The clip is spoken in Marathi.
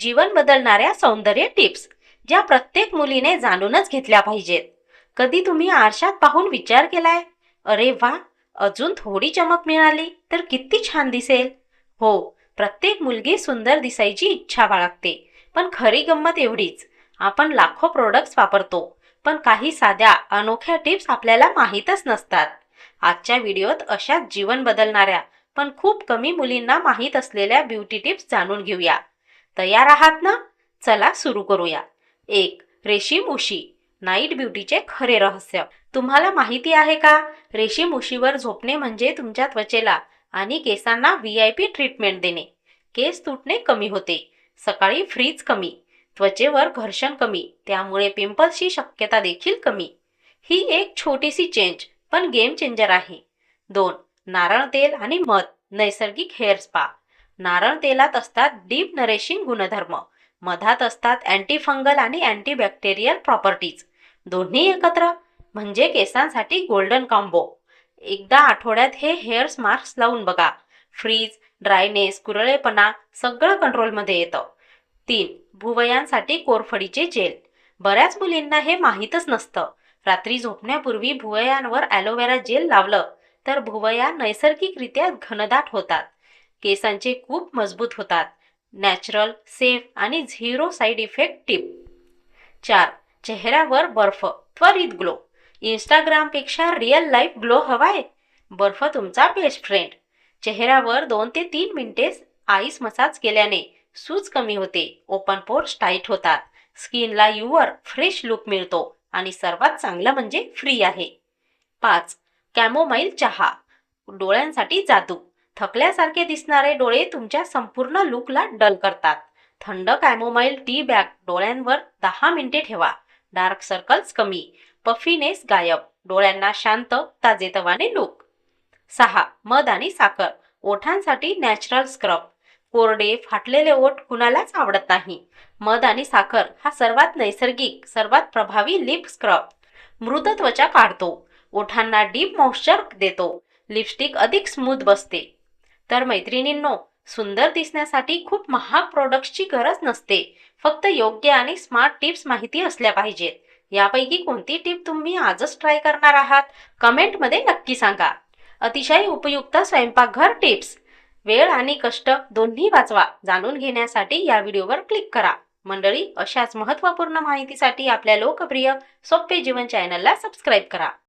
जीवन बदलणाऱ्या सौंदर्य टिप्स ज्या प्रत्येक मुलीने जाणूनच घेतल्या पाहिजेत. कधी तुम्ही आरशात पाहून विचार केलाय? अरे वा अजून थोडी चमक मिळाली तर किती छान दिसेल. हो प्रत्येक मुलगी सुंदर दिसायची इच्छा बाळगते पण खरी गंमत एवढीच. आपण लाखो प्रोडक्ट्स वापरतो पण काही साध्या अनोख्या टिप्स आपल्याला माहीतच नसतात. आजच्या व्हिडिओत अशाच जीवन बदलणाऱ्या पण खूप कमी मुलींना माहीत असलेल्या ब्युटी टिप्स जाणून घेऊया. तयार आहात ना? चला सुरू करूया. एक रेशीम उशी. नाईट ब्युटीचे खरे रहस्य. तुम्हाला माहिती आहे का? रेशीम उशीवर झोपणे म्हणजे तुमच्या त्वचेला आणि केसांना व्ही आय पी ट्रीटमेंट देणे. केस तुटणे कमी होते. सकाळी फ्रीज कमी. त्वचेवर घर्षण कमी. त्यामुळे पिंपल्सची शक्यता देखील कमी. ही एक छोटीशी चेंज पण गेम चेंजर आहे. दोन नारळ तेल आणि मध. नैसर्गिक हेअर स्पा. नारळ तेलात असतात डीप नरेशिंग गुणधर्म. मधात असतात अँटीफंगल आणि अँटीबॅक्टेरियल प्रॉपर्टीज. दोन्ही एकत्र? म्हणजे केसांसाठी गोल्डन कॉम्बो. एकदा आठवड्यात हे हेअर मास्क लावून बघा. फ्रीज ड्रायनेस कुरळेपणा सगळं कंट्रोलमध्ये येतं. तीन भुवयांसाठी कोरफडीचे जेल. बऱ्याच मुलींना हे माहीतच नसतं. रात्री झोपण्यापूर्वी भुवयांवर ॲलोवेरा जेल लावलं तर भुवया नैसर्गिकरित्या घनदाट होतात. केसांचे खूप मजबूत होतात. नॅचरल सेफ आणि झिरो साईड इफेक्ट टिप. चार चेहऱ्यावर बर्फ त्वरित ग्लो. इंस्टाग्रामपेक्षा रिअल लाईफ ग्लो हवाय. बर्फ तुमचा बेस्ट फ्रेंड चेहऱ्यावर दोन ते तीन मिनिटे आईस मसाज केल्याने सूज कमी होते. ओपन पोर्स टाईट होतात. स्किनला युवर फ्रेश लुक मिळतो आणि सर्वात चांगलं म्हणजे फ्री आहे. पाच कॅमोमाईल चहा. डोळ्यांसाठी जादू. थकल्यासारखे दिसणारे डोळे तुमच्या संपूर्ण लुकला डल करतात. थंड कॅमोमाईल टी बॅग डोळ्यांवर दहा मिनिटे ठेवा. डार्क सर्कल्स कमी. पफीनेस गायब. डोळ्यांना शांत ताजेतवाने लुक सहा. मध आणि साखर. ओठांसाठी नॅचरल स्क्रब कोरडे फाटलेले ओठ कुणालाच आवडत नाही. मध आणि साखर हा सर्वात नैसर्गिक सर्वात प्रभावी लिप स्क्रब मृत त्वचा काढतो. ओठांना डीप मॉइश्चर देतो. लिपस्टिक अधिक स्मूथ बसते. तर मैत्रिणींनो सुंदर दिसण्यासाठी खूप महाग प्रोडक्ट्सची गरज नसते. फक्त योग्य आणि स्मार्ट टिप्स माहिती असल्या पाहिजेत. यापैकी कोणती टिप तुम्ही आजच ट्राय करणार आहात? कमेंटमध्ये नक्की सांगा. अतिशय उपयुक्त स्वयंपाकघर टिप्स वेळ आणि कष्ट दोन्ही वाचवा. जाणून घेण्यासाठी या व्हिडिओवर क्लिक करा. मंडळी अशाच महत्त्वपूर्ण माहितीसाठी आपल्या लोकप्रिय सोपे जीवन चॅनलला सबस्क्राईब करा.